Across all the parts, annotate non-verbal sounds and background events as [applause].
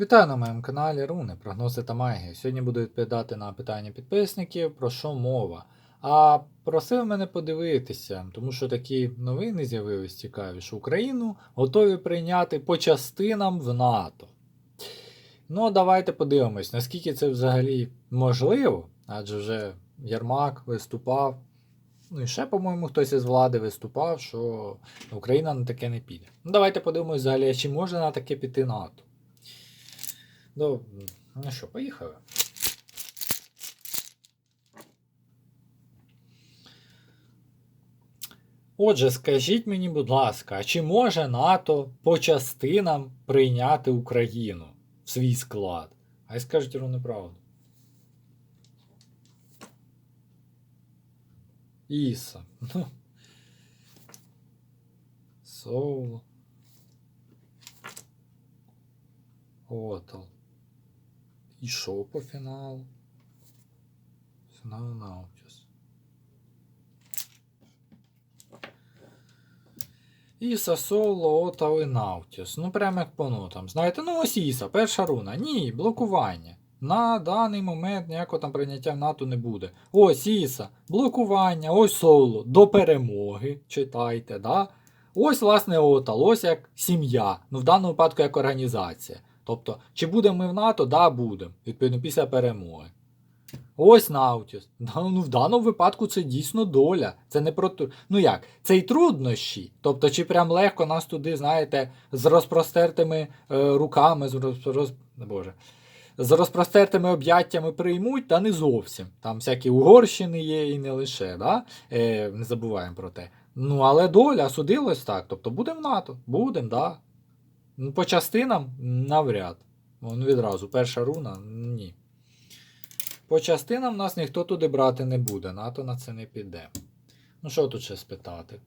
Вітаю на моєму каналі Руни, прогнози та магія. Сьогодні буду відповідати на питання підписників, про що мова. А просив мене подивитися, тому що такі новини з'явились цікаві, що Україну готові прийняти по частинам в НАТО. Ну, давайте подивимось, наскільки це взагалі можливо, адже вже Єрмак виступав. Ну і ще, по-моєму, хтось із влади виступав, що Україна на таке не піде. Ну, давайте подивимось взагалі, чи може на таке піти НАТО. Ну, ну що, поїхали. Отже, скажіть мені, будь ласка, а чи може НАТО по частинам прийняти Україну в свій склад? А й скажіть ровно правду. Іса. Ну. Соло. Отал. І що по фіналу? Фінал Наутіс. Іса, Соло, Отал і Наутіс. Ну, прямо як по нотам. Знаєте, ну ось Іса, перша руна. Ні, блокування. На даний момент ніякого там прийняття в НАТО не буде. Ось Іса, блокування, ось Соло, до перемоги. Читайте, да? Ось, власне, Отал, ось як сім'я. Ну, в даному випадку як організація. Тобто, чи будемо ми в НАТО? Да, будемо. Відповідно, після перемоги. Ось Наутіс. Ну, в даному випадку це дійсно доля. Це не про Ну як, це й труднощі. Тобто, чи прям легко нас туди, знаєте, з розпростертими е, руками, з роз... Боже. З розпростертими об'яттями приймуть, та не зовсім. Там всякі Угорщини є і не лише, да? е, не забуваємо про те. Ну, але доля судилась так. Тобто будемо в НАТО, будемо, да. Ну, по частинам навряд. Вон відразу, перша руна ні. По частинам нас ніхто туди брати не буде, НАТО на це не піде. Ну, що тут ще спитати?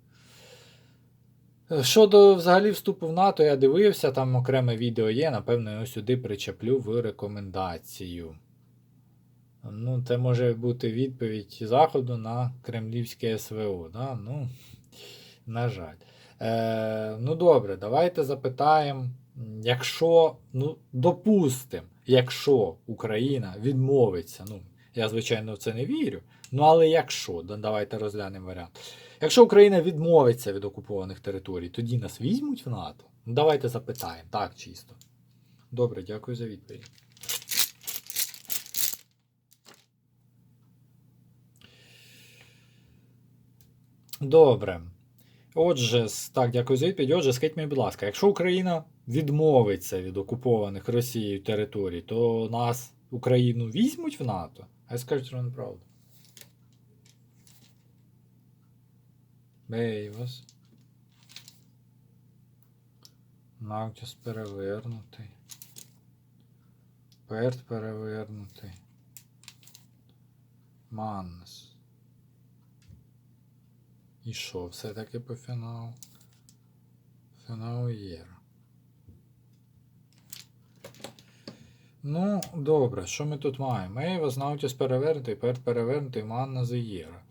Щодо взагалі вступу в НАТО, я дивився, там окреме відео є, напевно, його сюди причеплю в рекомендацію. Ну, це може бути відповідь Заходу на кремлівське СВО. Да? Ну, на жаль. Е, ну добре, давайте запитаємо, якщо, ну, допустимо, якщо Україна відмовиться, ну, я, звичайно, в це не вірю, ну але якщо, давайте розглянемо варіант. Якщо Україна відмовиться від окупованих територій, тоді нас візьмуть в НАТО? Ну, давайте запитаємо, так чисто. Добре, дякую за відповідь. Добре. Отже, так, дякую за відповідь. Отже, скажіть мені, будь ласка, якщо Україна відмовиться від окупованих Росією територій, то нас, Україну, візьмуть в НАТО? А скажіть що неправду. Бейвас. Наутіс перевернутий. Перт перевернутий. Маннес. І що, все-таки по фіналу? Фінал Єра. Ну, добре, що ми тут маємо? Ейва, Знаутіс перевернутий, Перт перевернутий, Манна Зеєра.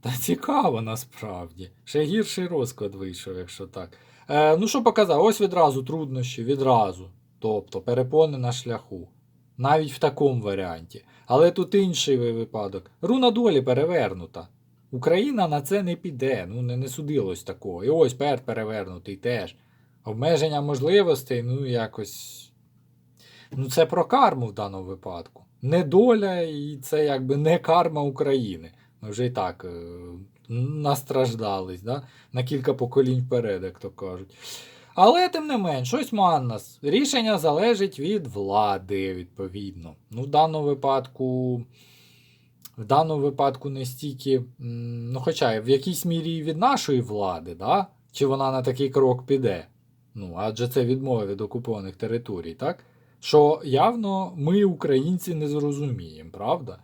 Та цікаво насправді. Ще гірший розклад вийшов, якщо так. Е, ну, що показав? Ось відразу труднощі, відразу. Тобто перепони на шляху. Навіть в такому варіанті. Але тут інший випадок. Руна долі перевернута. Україна на це не піде, ну не, не судилось такого. І ось перт перевернутий теж. Обмеження можливостей, ну якось. Ну, це про карму в даному випадку. Не доля, і це якби не карма України. Ми вже і так е, настраждались, да? на кілька поколінь вперед, як то кажуть. Але тим не менш, ось Маннас. Рішення залежить від влади, відповідно. Ну, в даному випадку. В даному випадку не стільки, ну хоча в якійсь мірі і від нашої влади, да? чи вона на такий крок піде. Ну, адже це відмова від окупованих територій, так? Що явно ми, українці, не зрозуміємо, правда?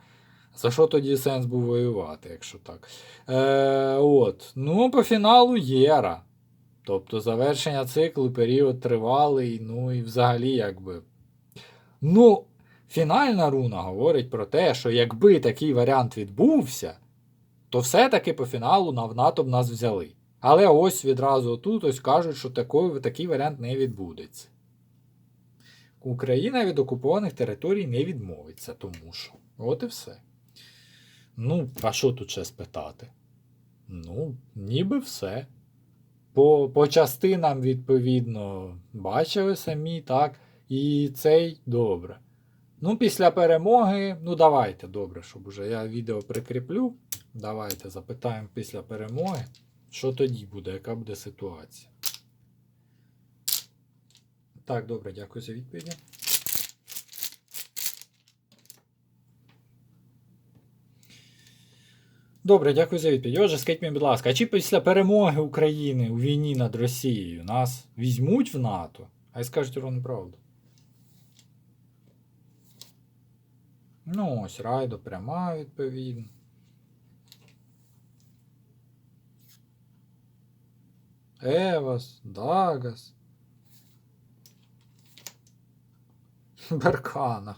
За що тоді сенс був воювати, якщо так? Е, от. Ну, по фіналу Єра. Тобто завершення циклу, період тривалий, ну і взагалі, якби. Ну, фінальна руна говорить про те, що якби такий варіант відбувся, то все-таки по фіналу на НАТО б нас взяли. Але ось відразу тут ось кажуть, що такий, такий варіант не відбудеться. Україна від окупованих територій не відмовиться, тому що. От і все. Ну, а що тут ще спитати? Ну, ніби все. По, по частинам, відповідно, бачили самі, так. І цей добре. Ну, після перемоги, ну давайте, добре, щоб уже я відео прикріплю. Давайте запитаємо після перемоги, що тоді буде, яка буде ситуація. Так, добре, дякую за відповіді. Добре, дякую за відповідь. Отже, скажіть мені, будь ласка, а чи після перемоги України у війні над Росією нас візьмуть в НАТО? А й скажуть ровно правду. Ну, ось райдо пряма відповідно. Евас, Дагас. [laughs] Беркана.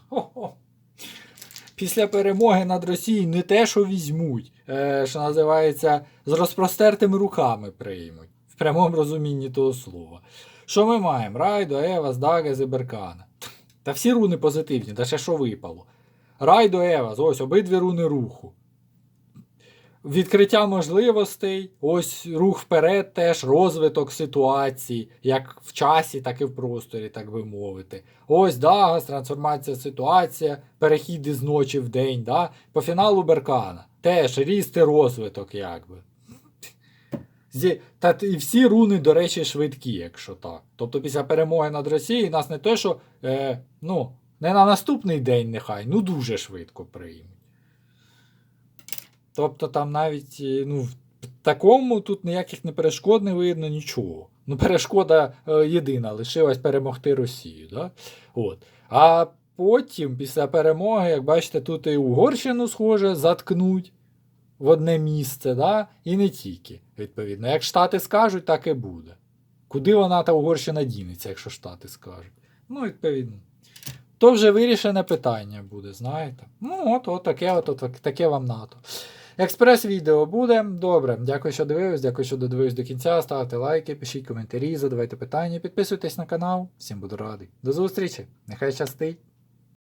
Після перемоги над Росією не те, що візьмуть, е, що називається, з розпростертими руками приймуть. В прямому розумінні того слова. Що ми маємо? Райдо, Евас, Дагас і Беркана. Та всі руни позитивні, та ще що випало. Райдо Евас, ось обидві руни руху. Відкриття можливостей, ось рух вперед, теж розвиток ситуації, як в часі, так і в просторі, так би мовити. Ось Дагас, трансформація ситуація, перехід із ночі в день. Да? По фіналу Беркана. Теж ріст і розвиток, якби. Та і всі руни, до речі, швидкі, якщо так. Тобто після перемоги над Росією нас не те, що е, ну, не на наступний день нехай, ну дуже швидко приймуть. Тобто там навіть е, ну, в такому тут ніяких не перешкод не видно нічого. Ну, перешкода е, єдина лишилась перемогти Росію. Да? От. А потім, після перемоги, як бачите, тут і Угорщину, схоже, заткнуть в одне місце, да? і не тільки, відповідно. Як Штати скажуть, так і буде. Куди вона та Угорщина дінеться, якщо Штати скажуть? Ну, відповідно. То вже вирішене питання буде, знаєте. Ну, от, от таке, от, от таке вам НАТО. Експрес-відео буде. Добре. Дякую, що дивились, дякую, що додивились до кінця. Ставте лайки, пишіть коментарі, задавайте питання, підписуйтесь на канал. Всім буду радий. До зустрічі! Нехай щастить!